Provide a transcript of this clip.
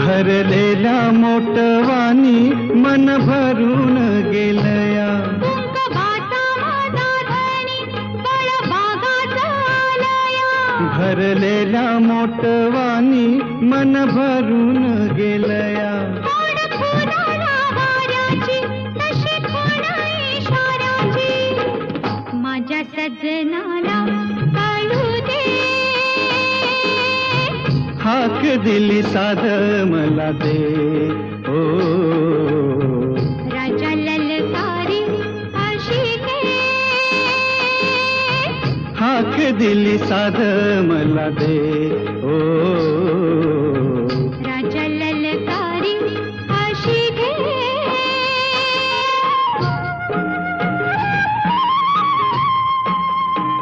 भरलेल्या मोटवानी मन भरून गेलया. भरलेल्या मोटवानी मन भरून गेलया. माझ्या सजनाला हाक दिली साध मला दे. ओ. राजा ललकारी आशिके हाक दिली साध मला दे. ओ.